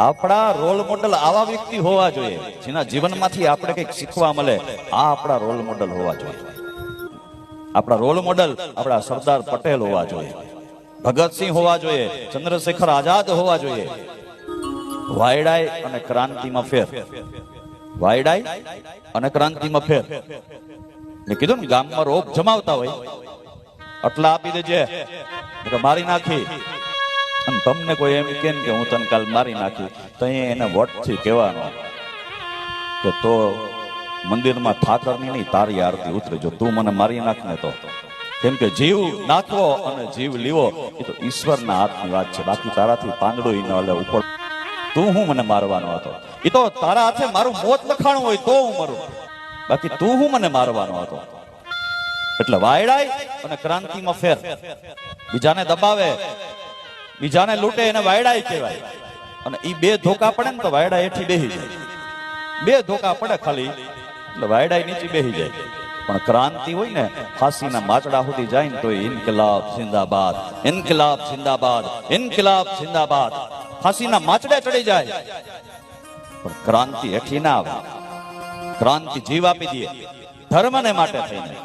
આપણા role model આવા વ્યક્તિ હોવા જોઈએ, જેના જીવનમાંથી આપણે કંઈક શીખવા મળે, આ આપણા રોલ મોડલ હોવા જોઈએ. આપણા રોલ મોડલ આપણા સરદાર પટેલ હોવા જોઈએ. ભગતસિંહ હોવા જોઈએ, ચંદ્રશેખર આઝાદ હોવા જોઈએ. વાયડાઈ અને ક્રાંતિમાં ફેર. વાયડાઈ અને ક્રાંતિમાં ફેર. મેં કીધું ને, ગામમાં રોપ જમાવતા હોય. આટલા આપી દેજે. મારી નાખી. અને તમને કોઈ એમ કે કે હું તને કાલ મારી નાખી, તો એને વટથી કહેવાનો કે તો મંદિરમાં ઠાકરની નહીં તારી આરતી ઉતરે, જો તું મને મારી નાખ ને તો. કેમ કે જીવ નાખવો અને જીવ લીવો, એ તો ઈશ્વરના હાથની વાત છે. બાકી તારાથી પાંદડો ન હલે ઉપર. તું હું મને મારવાનો હતો? એ તો તારા હાથે મારું મોત લખાણું હોય, તો હું મરું. બાકી તું હું મને મારવાનો હતો? એટલે વાયડાઈ અને ક્રાંતિમાં ફેર. બીજાને દબાવે. બીજાને લૂંટે એને વાયડાઈ કહેવાય. અને એ બે ધોકા પડે ને તો વાયડા એઠી બેહી જાય. બે ધોકા પડે ખાલી, એટલે વાયડાઈ નીચે બેહી જાય. પણ ક્રાંતિ હોય ને ફાંસીના માચડા સુધી જાય ને તો ઇન્કિલાબ જિંદાબાદ, ઇન્કલાબ જિંદાબાદ ઇન્કલાબ જિંદાબાદ. ફાંસીના માચડે ચડી જાય. પણ ક્રાંતિ હેઠી ના આવે. ક્રાંતિ જીવ આપી દે. ધર્મને માટે થઈને.